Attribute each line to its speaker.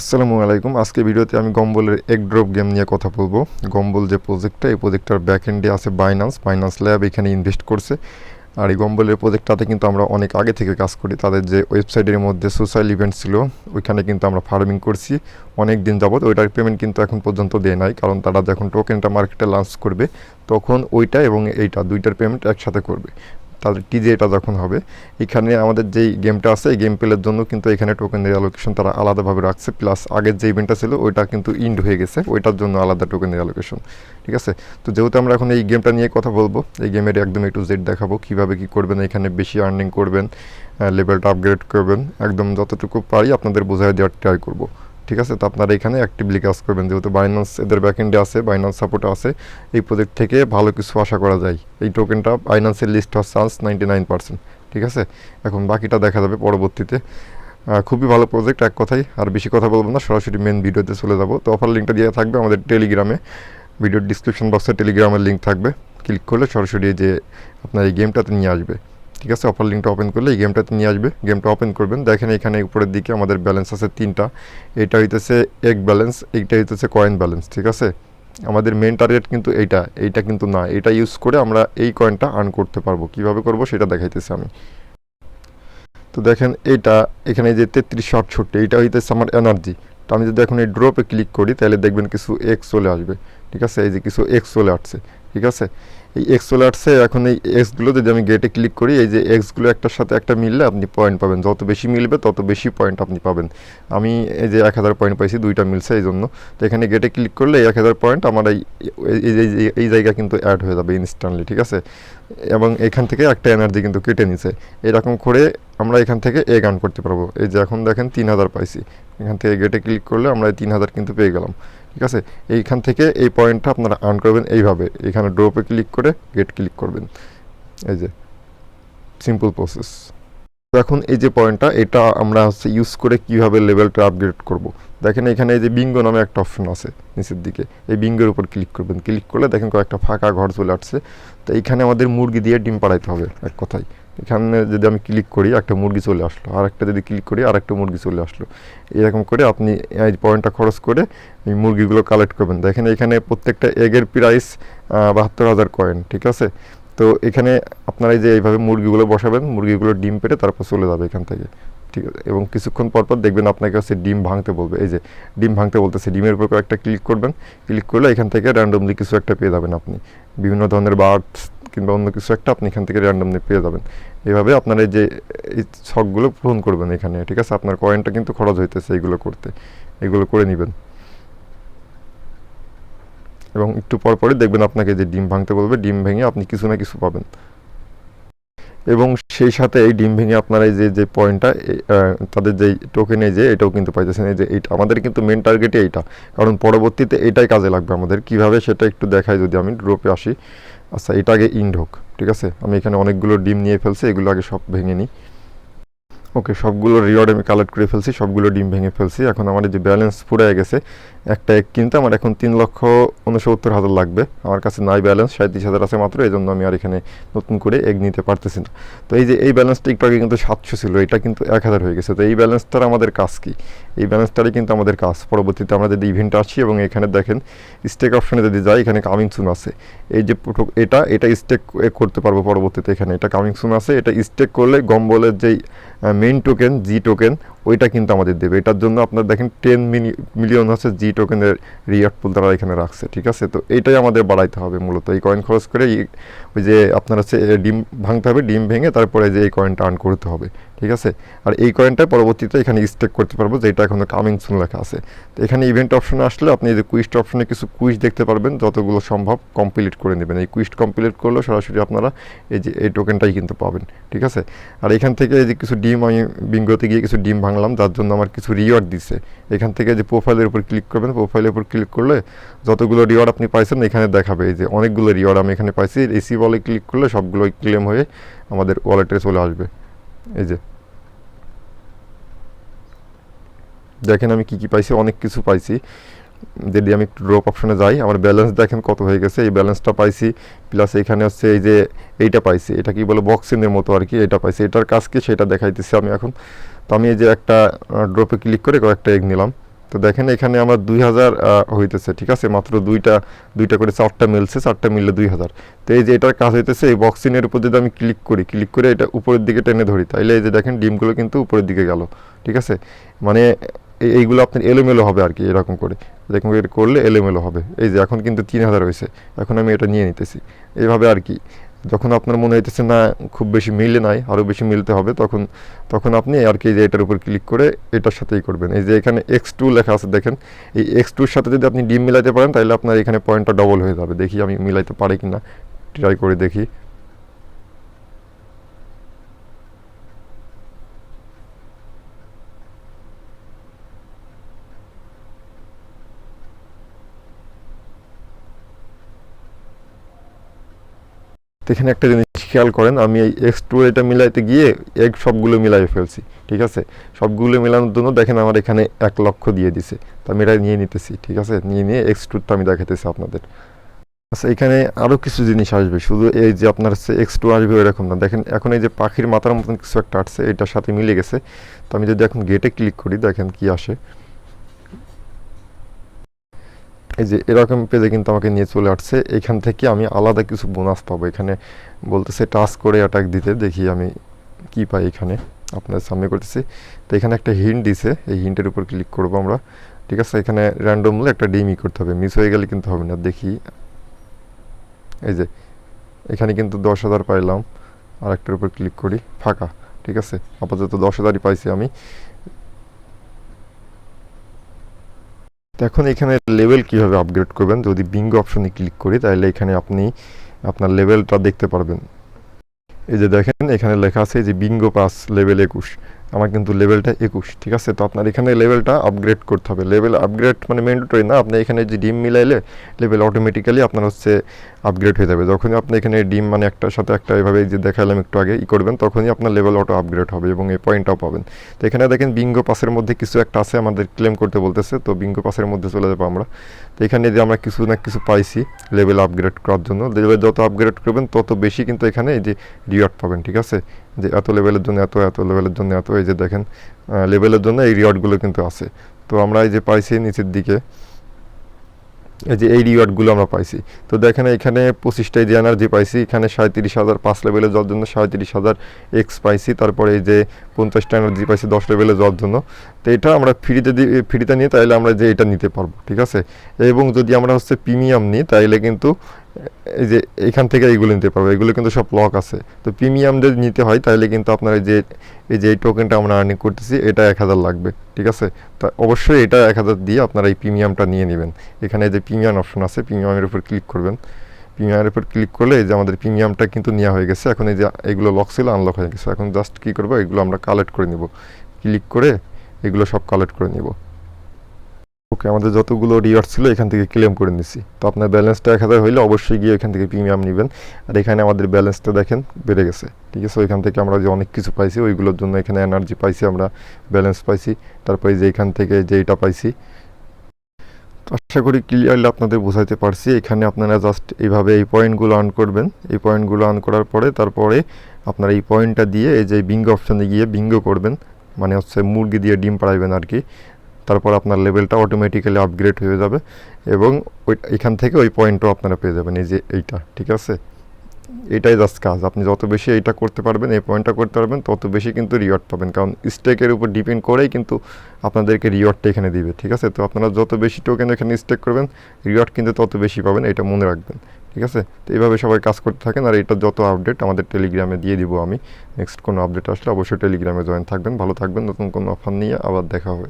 Speaker 1: আসসালামু আলাইকুম। আজকে ভিডিওতে আমি গম্বলের এক ড্রপ গেম নিয়ে কথা বলব। গম্বল যে প্রজেক্টটা এই প্রজেক্টটার ব্যাক এন্ডে আছে বাইনান্স বাইনান্স ল্যাব এখানে ইনভেস্ট করছে। আর এই গম্বলের প্রজেক্টটাতে কিন্তু আমরা অনেক আগে থেকে কাজ করি। তাদের যে ওয়েবসাইটের মধ্যে সোশ্যাল ইভেন্ট ছিল, ওইখানে কিন্তু আমরা ফার্মিং করছি। অনেক দিন যাবৎ ওইটার পেমেন্ট কিন্তু এখন পর্যন্ত দেয় নাই। কারণ তারা যখন টোকেনটা মার্কেটে লঞ্চ করবে, তখন ওইটা এবং এইটা দুইটার পেমেন্ট একসাথে করবে। তাদের টিজে এটা যখন হবে? এখানে আমাদের যেই গেমটা আছে, এই গেম প্লের জন্য কিন্তু এখানে টোকেনের অ্যালোকেশন তারা আলাদাভাবে রাখছে। প্লাস আগের যে ইভেন্টটা ছিল, ওইটা কিন্তু ইন্ড হয়ে গেছে। ওইটার জন্য আলাদা টোকেনের অ্যালোকেশন ঠিক আছে? তো যেহেতু আমরা এখন এই গেমটা নিয়ে কথা বলব, এই গেমের একদম একটু জেড দেখাবো, কীভাবে কী করবেন, এখানে বেশি আর্নিং করবেন লেভেলটা আপগ্রেড করবেন, একদম যতটুকু পারি আপনাদের বোঝাই দেওয়ার ট্রাই করব। ঠিক আছে? তো আপনারা এখানে অ্যাক্টিভলি কাজ করবেন। যেহেতু বাইন্যান্স এদের ব্যাকএন্ডে আছে বাইন্যান্স সাপোর্ট আছে। এই প্রজেক্ট থেকে ভালো কিছু আশা করা যায়। এই টোকেনটা বাইন্যান্সের লিস্ট হওয়ার চান্স নাইনটি নাইন পার্সেন্ট ঠিক আছে? এখন বাকিটা দেখা যাবে পরবর্তীতে। খুবই ভালো প্রজেক্ট এক কথাই। আর বেশি কথা বলব না, সরাসরি মেন ভিডিওতে চলে যাব। তো অফার লিঙ্কটা দিয়ে থাকবে আমাদের টেলিগ্রামে ভিডিওর ডিসক্রিপশন বক্সে টেলিগ্রামের লিঙ্ক থাকবে। ক্লিক করলে সরাসরি যে আপনার এই গেমটাতে নিয়ে আসবে। ঠিক আছে অফার লিঙ্কটা ওপেন করলে এই গেমটাতে নিয়ে আসবে। গেমটা ওপেন করবেন। দেখেন এখানে উপরের দিকে আমাদের ব্যালেন্স আছে তিনটা। এটা হইতেছে এক ব্যালেন্স এইটা হইতেছে কয়েন ব্যালেন্স ঠিক আছে? আমাদের মেন টার্গেট কিন্তু এইটা এইটা কিন্তু না। এটা ইউজ করে আমরা এই কয়েনটা আর্ন করতে পারব। কীভাবে করব সেটা দেখাইতেছি আমি। তো দেখেন এটা এখানে যে তেত্রিশশো আটষট্টি এইটা হইতেছে আমার এনার্জি তো আমি যদি এখন এই ড্রপে ক্লিক করি, তাহলে দেখবেন কিছু এক্স চলে আসবে। ঠিক আছে? এই যে কিছু এক্স চলে আসছে। ঠিক আছে? এই এক্স চলে আসছে এখন এই এক্সগুলো যদি আমি গেটে ক্লিক করি, এই যে এক্সগুলো একটার সাথে একটা মিললে আপনি পয়েন্ট পাবেন। যত বেশি মিলবে, তত বেশি পয়েন্ট আপনি পাবেন। আমি এই যে এক হাজার পয়েন্ট পাইছি, দুইটা মিলছে এই জন্য তো এখানে গেটে ক্লিক করলে এই এক হাজার পয়েন্ট আমার এই, এই- জায়গা কিন্তু অ্যাড হয়ে যাবে ইনস্ট্যান্টলি ঠিক আছে? এবং এখান থেকে একটা এনার্জি কিন্তু কেটে নিছে। এরকম করে আমরা এখান থেকে এ গান করতে পারব। এই যে এখন দেখেন তিন হাজার পাইছি। এখান থেকে গেটে ক্লিক করলে আমরা এই তিন হাজার কিন্তু পেয়ে গেলাম। ঠিক আছে? এইখান থেকে এই পয়েন্টটা আপনারা আর্ন করবেন এইভাবে। এখানে ড্রপে ক্লিক করে গেট ক্লিক করবেন। এই যে সিম্পল প্রসেস এখন এই যে পয়েন্টটা এটা আমরা হচ্ছে ইউজ করে কীভাবে লেভেলটা আপগ্রেড করব? দেখেন এখানে এই যে বিঙ্গো নামে একটা অপশন আছে নিচের দিকে। এই বিঙ্গোর উপর ক্লিক করবেন। ক্লিক করলে দেখেন কয়েকটা ফাঁকা ঘর চলে আসছে। তো এইখানে আমাদের মুরগি দিয়ে ডিম পাড়াইতে হবে, এক কথায়। এখানে যদি আমি ক্লিক করি, একটা মুরগি চলে আসলো। আর একটা যদি ক্লিক করি আর একটা মুরগি চলে আসলো। এরকম করে আপনি এই পয়েন্টটা খরচ করে এই মুরগিগুলো কালেক্ট করবেন। দেখেন এখানে প্রত্যেকটা এগের প্রাইস বাহাত্তর হাজার কয়েন ঠিক আছে? তো এখানে আপনারা এই যে এইভাবে মুরগিগুলো বসাবেন, মুরগিগুলো ডিম পেটে তারপর চলে যাবে এখান থেকে, ঠিক আছে? এবং কিছুক্ষণ পর পর দেখবেন আপনাকে হচ্ছে ডিম ভাঙতে বলবে। এই যে ডিম ভাঙতে বলতেছে, ডিমের উপর একটা ক্লিক করবেন। ক্লিক করলে এখান থেকে র্যান্ডমলি কিছু একটা পেয়ে যাবেন আপনি। বিভিন্ন ধরনের বার্ডস কিংবা অন্য কিছু একটা আপনি এখান থেকে র্যান্ডমলি পেয়ে যাবেন। এভাবে আপনার এই যে, এই ছকগুলো পূরণ করবেন এখানে, ঠিক আছে? আপনার কয়েনটা কিন্তু খরচ হইতেছে এইগুলো করতে। এগুলো করে নেবেন। এবং একটু পর পরই দেখবেন আপনাকে যে ডিম ভাঙতে বলবে, ডিম ভেঙে আপনি কিছু না কিছু পাবেন। এবং সেই সাথে এই ডিম ভেঙে আপনারা এই যে যে পয়েন্টটা তাদের যেই টোকেনে যে, এটাও কিন্তু পাইতেছেন। এই যে, এইটা আমাদের কিন্তু মেন টার্গেটই এইটা। কারণ পরবর্তীতে এটাই কাজে লাগবে আমাদের। কীভাবে সেটা একটু দেখাই যদি আমি ড্রপে আসি। আচ্ছা এটা আগে ইন্ড হোক ঠিক আছে? আমি এখানে অনেকগুলো ডিম নিয়ে ফেলছি, এগুলো আগে সব ভেঙে নিই। ওকে সবগুলো রিওয়ার্ড আমি কালেক্ট করে ফেলছি, সবগুলো ডিম ভেঙে ফেলছি। এখন আমার যে ব্যালেন্স ফুরায় গেছে, একটা এক কিনতে আমার এখন তিন লক্ষ উনসত্তর হাজার লাগবে। আমার কাছে নাই ব্যালেন্স সাঁত্রিশ হাজার আছে মাত্র এই জন্য আমি আর এখানে নতুন করে এগ নিতে পারতেছি না। তো এই যে এই ব্যালেন্সটা একটু আগে কিন্তু সাতশো ছিল, এটা কিন্তু এক হাজার হয়ে গেছে। তো এই ব্যালেন্সটার আমাদের কাজ কি? এই ব্যালেন্সটারই কিন্তু আমাদের কাজ। পরবর্তীতে আমরা যদি ইভেন্ট আসি এবং এখানে দেখেন স্টেক অপশনে যদি যাই, এখানে কামিং সুন আছে। এই যে এটা এটা স্টেক করতে পারব পরবর্তীতে এখানে। এটা কামিং সুন আছে, এটা স্টেক করলে গম্বলের যেই মেইন টোকেন জি টোকেন ওইটা কিন্তু আমাদের দেবে। এটার জন্য আপনার দেখেন টেন মিলিয়ন হচ্ছে জি টোকেনের রিয়াক্ট পুল তারা এখানে রাখছে, ঠিক আছে? তো এইটাই আমাদের বাড়াইতে হবে মূলত। এই কয়েন খরচ করে ওই যে আপনার হচ্ছে ডিম ভাঙতে হবে, ডিম ভেঙে তারপরে যে এই কয়েনটা আর্ন করতে হবে, ঠিক আছে? আর এই কয়েনটা পরবর্তীতে এখানে স্টেক করতে পারব, যেটা এখন কামিং সুন লেখা আছে। তো এখানে ইভেন্ট অপশনে আসলে আপনি এই যে কুইস্ট অপশনে কিছু কুইজ দেখতে পারবেন, যতগুলো সম্ভব কমপ্লিট করে নেবেন। এই কুইস্ট কমপ্লিট করলে সরাসরি আপনারা এই যে, এই টোকেনটাই কিন্তু পাবেন, ঠিক আছে? আর এখান থেকে এই যে কিছু ডিম আমি বিঙ্গোতে গিয়ে কিছু ডিম ভাঙলাম, যার জন্য আমার কিছু রিওয়ার্ড দিছে। এখান থেকে যে প্রোফাইলের উপর ক্লিক করবেন প্রোফাইলের উপর ক্লিক করলে যতগুলো রিওয়ার্ড আপনি পাইছেন, এখানে দেখাবে। এই যে অনেকগুলো রিওয়ার্ড আমি এখানে পাইছি এসি ওয়ালে ক্লিক করলে সবগুলো ক্লেম হয়ে আমাদের ওয়ালেটে চলে আসবে। এই যে। দেখেন আমি কি কি পাইছি, অনেক কিছু পাইছি। যদি আমি একটু ড্রপ অপশনে যাই, আমার ব্যালেন্স দেখেন কত হয়ে গেছে। এই ব্যালেন্সটা পাইছি প্লাস এখানে হচ্ছে এই যে এইটা পাইছি, এটা কি বলে বক্সিনের মতো আর কি, এটা পাইছি। এটার কাজ কি সেটা দেখাইতেছি আমি এখন। তো আমি এই যে একটা ড্রপে ক্লিক করে কয়েকটা এগ নিলাম। তো দেখেন এখানে আমার দুই হাজার হইতেছে, ঠিক আছে? মাত্র দুইটা দুইটা করে চারটা মিলছে, চারটা মিললে দুই হাজার। তো এই যে এটার কাজ হইতেছে, এই বক্সিনের উপর যদি আমি ক্লিক করি ক্লিক করে এটা উপরের দিকে টেনে ধরি, তাইলে এই যে দেখেন ডিমগুলো কিন্তু উপরের দিকে গেল, ঠিক আছে? মানে এই- এইগুলো আপনার এলোমেলো হবে আর কি, এরকম করে। এরকম করে করলে এলোমেলো হবে। এই যে, এখন কিন্তু তিন হাজার হয়েছে। এখন আমি এটা নিয়ে নিতেছি। এইভাবে আর কি। যখন আপনার মনে হইতেছে না, খুব বেশি মিলে নাই আরও বেশি মিলতে হবে, তখন তখন আপনি আর কি যে, এটার উপর ক্লিক করে এটার সাথেই করবেন। এই যে, এখানে এক্স টু লেখা আছে, দেখেন। এই এক্স টুর সাথে যদি আপনি ডিম মিলাইতে পারেন, তাহলে আপনার এখানে পয়েন্টটা ডবল হয়ে যাবে। দেখি আমি মিলাইতে পারি কি না ট্রাই করে দেখি। তো এখানে একটা জিনিস খেয়াল করেন, আমি এই এক্স টু এটা মিলাইতে গিয়ে এগ সবগুলো মিলাই ফেলছি, ঠিক আছে? সবগুলো মেলানোর জন্য দেখেন আমার এখানে এক লক্ষ দিয়ে দিছে, তো আমি এটা নিয়ে নিতেছি, ঠিক আছে? নিয়ে নিয়ে এক্স টুরটা আমি দেখাতেছি আপনাদের। আচ্ছা এখানে আরও কিছু জিনিস আসবে, শুধু এই যে আপনার হচ্ছে এক্স টু আসবে এরকম না। দেখেন, এখন এই যে পাখির মাথার মতন কিছু একটা আসছে, এটার সাথে মিলে গেছে। তো আমি যদি এখন গেটে ক্লিক করি, দেখেন কি আসে। এই যে এরকম পেজে কিন্তু আমাকে নিয়ে চলে আসছে। এখান থেকে আমি আলাদা কিছু বোনাস পাবো। এখানে বলতেছে টাচ করে অ্যাটাক দিতে। দেখি আমি কি পাই এখানে। আপনার সামনে করতেছি। তো এখানে একটা হিন্ট দিছে। এই হিন্টের উপর ক্লিক করব আমরা। ঠিক আছে? এখানে র্যান্ডমলি একটা ডিমই করতে হবে। মিস হয়ে গেলে কিন্তু হবে না। দেখি। এই যে, এখানে কিন্তু দশ হাজার পাইলাম। আর একটার উপর ক্লিক করি। ফাঁকা। ঠিক আছে? আপাতত দশ হাজারই পাইছি আমি তো এখন এখানে লেভেল কীভাবে আপগ্রেড করবেন? যদি বিঙ্গো অপশনে ক্লিক করি, তাহলে এখানে আপনি আপনার লেভেলটা দেখতে পারবেন। এই যে দেখেন, এখানে লেখা আছে যে বিঙ্গো পাস লেভেল একুশ। আমার কিন্তু লেভেলটা একুশ, ঠিক আছে? তো আপনার এখানে লেভেলটা আপগ্রেড করতে হবে। লেভেল আপগ্রেড মানে ম্যান্ডেটরি না, আপনি এখানে যে ডিম মিলাইলে লেভেল অটোমেটিক্যালি আপনার হচ্ছে আপগ্রেড হয়ে যাবে। যখনই আপনি এখানে ডিম মানে একটার সাথে একটা এভাবে যে দেখালাম একটু আগে ই করবেন, তখনই আপনার লেভেল অটো আপগ্রেড হবে এবং এই পয়েন্টটাও পাবেন। তো এখানে দেখেন বিঙ্গো পাসের মধ্যে কিছু একটা আছে আমাদের ক্লেম করতে বলতেছে, তো বিঙ্গো পাসের মধ্যে চলে যাব আমরা। তো এখানে যে আমরা কিছু না কিছু পাইছি লেভেল আপগ্রেড করার জন্য। লেভেল যত আপগ্রেড করবেন, তত বেশি কিন্তু এখানে এই যে রিওয়ার্ড পাবেন, ঠিক আছে? যে এত লেভেলের জন্য এত এত লেভেলের জন্য এত, এই যে দেখেন লেভেলের জন্য এই রিওয়ার্ডগুলো কিন্তু আছে। তো আমরা এই যে পাইছি নিচের দিকে, এই যে এই রিওয়ার্ডগুলো আমরা পাইছি। তো দেখেন এখানে পঁচিশটাই যে এনার্জি পাইছি, এখানে সাঁত্রিশ হাজার, পাঁচ লেভেলে যাওয়ার জন্য সাঁত্রিশ হাজার এক্স পাইছি, তারপরে এই যে পঞ্চাশটা এনার্জি পাইছি, দশ লেভেলে যাওয়ার জন্য। তো এটা আমরা ফ্রিতে দিয়ে ফ্রিতে নিই তাহলে আমরা যে এটা নিতে পারব, ঠিক আছে? এবং যদি আমরা হচ্ছে প্রিমিয়াম নিই তাহলে কিন্তু এই যে এখান থেকে এইগুলো নিতে পারব। এগুলো কিন্তু সব লক আছে। তো প্রিমিয়াম যদি নিতে হয়, তাহলে কিন্তু আপনার এই যে এই যে এই টোকেনটা আমরা আর্নিং করতেছি, এটা এক হাজার লাগবে, ঠিক আছে? তা অবশ্যই এটা এক হাজার দিয়ে আপনারা এই প্রিমিয়ামটা নিয়ে নেবেন। এখানে যে প্রিমিয়াম অপশন আছে প্রিমিয়ামের উপর ক্লিক করবেন। প্রিমিয়ামের উপর ক্লিক করলে এই যে আমাদের প্রিমিয়ামটা কিন্তু নেওয়া হয়ে গেছে। এখন এই যে এগুলো লক ছিল আনলক হয়ে গেছে। এখন জাস্ট কী করব? এগুলো আমরা কালেক্ট করে নিব। ক্লিক করে এগুলো সব কালেক্ট করে নিব। ওকে, আমাদের যতগুলো রিওয়ার্ড ছিল এখান থেকে ক্লেম করে নিছি। তো আপনার ব্যালেন্সটা এক হাজার হইলে অবশ্যই গিয়ে এখান থেকে প্রিমিয়াম নেবেন। আর এখানে আমাদের ব্যালেন্সটা দেখেন, বেড়ে গেছে। ঠিক আছে, ওইখান থেকে আমরা যে অনেক কিছু পাইছি, ওইগুলোর জন্য এখানে এনার্জি পাইছি, আমরা ব্যালেন্স পাইছি। তারপরে যে এখান থেকে যে এইটা পাইছি। আশা করি ক্লিয়ারলি আপনাদের বোঝাইতে পারছি। এখানে আপনারা জাস্ট এইভাবে এই পয়েন্টগুলো অন করবেন। এই পয়েন্টগুলো অন করার পরে তারপরে আপনারা এই পয়েন্টটা দিয়ে এই যে বিঙ্গো অপশানে গিয়ে বিঙ্গো করবেন। মানে হচ্ছে মুরগি দিয়ে ডিম পাড়াইবেন আর কি। তারপর আপনার লেভেলটা অটোমেটিক্যালি আপগ্রেড হয়ে যাবে এবং ওই, এখান থেকে ওই পয়েন্টও আপনারা পেয়ে যাবেন, এই যে এইটা, ঠিক আছে? এটাই জাস্ট কাজ, আপনি যত বেশি এইটা করতে পারবেন, এই পয়েন্টটা করতে পারবেন, তত বেশি কিন্তু রিওয়ার্ড পাবেন, কারণ স্টেকের উপর ডিপেন্ড করেই কিন্তু আপনাদেরকে রিওয়ার্ডটা এখানে দিবে, ঠিক আছে? তো আপনারা যত বেশি টোকেন এখানে স্টেক করবেন রিওয়ার্ড কিন্তু তত বেশি পাবেন, এটা মনে রাখবেন, ঠিক আছে? তো এইভাবে সবাই কাজ করতে থাকেন, আর এটা যত আপডেট আমাদের টেলিগ্রামে দিয়ে দিব আমি নেক্সট কোনো আপডেট আসলে অবশ্যই টেলিগ্রামে জয়েন থাকবেন, ভালো থাকবেন, নতুন কোনো অফার নিয়ে আবার দেখা হবে।